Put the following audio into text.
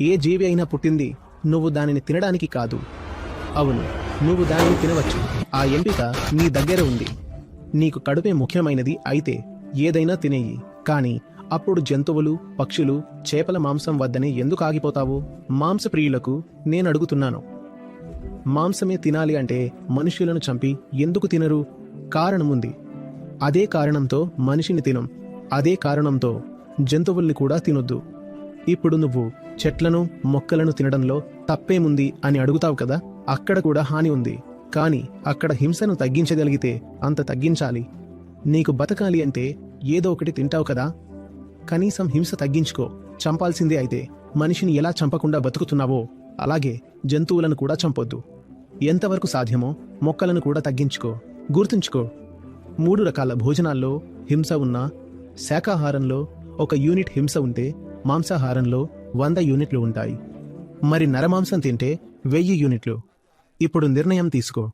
ఏ జీవి అయినా పుట్టింది నువ్వు దానిని తినడానికి కాదు. అవును నువ్వు దానిని తినవచ్చు. ఆ ఎంపిక నీ దగ్గర ఉంది. నీకు కడుపే ముఖ్యమైనది అయితే ఏదైనా తినేయి. కానీ అప్పుడు జంతువులు పక్షులు చేపల మాంసం వద్దనే ఎందుకు ఆగిపోతావు? మాంసప్రియులకు నేను అడుగుతున్నాను. మాంసమే తినాలి అంటే మనుషులను చంపి ఎందుకు తినరు? కారణముంది అదే కారణంతో మనిషిని తినం. అదే కారణంతో జంతువుల్ని కూడా తినొద్దు. ఇప్పుడు నువ్వు చెట్లను మొక్కలను తినడంలో తప్పేముంది అని అడుగుతావు కదా? అక్కడ కూడా హాని ఉంది. కానీ అక్కడ హింసను తగ్గించగలిగితే అంత తగ్గించాలి. నీకు బతకాలి అంటే ఏదో ఒకటి తింటావు కదా? కనీసం హింస తగ్గించుకో. చంపాల్సిందే అయితే. మనిషిని ఎలా చంపకుండా బతుకుతున్నావో అలాగే జంతువులను కూడా చంపొద్దు. ఎంతవరకు సాధ్యమో మొక్కలను కూడా తగ్గించుకో. గుర్తుంచుకో. మూడు రకాల భోజనాల్లో హింస ఉన్నా శాకాహారంలో ఒక యూనిట్ హింస ఉంటే మాంసాహారంలో వంద యూనిట్లు ఉంటాయి. మరి నరమాంసం తింటే వెయ్యి యూనిట్లు. ఇప్పుడు నిర్ణయం తీసుకో.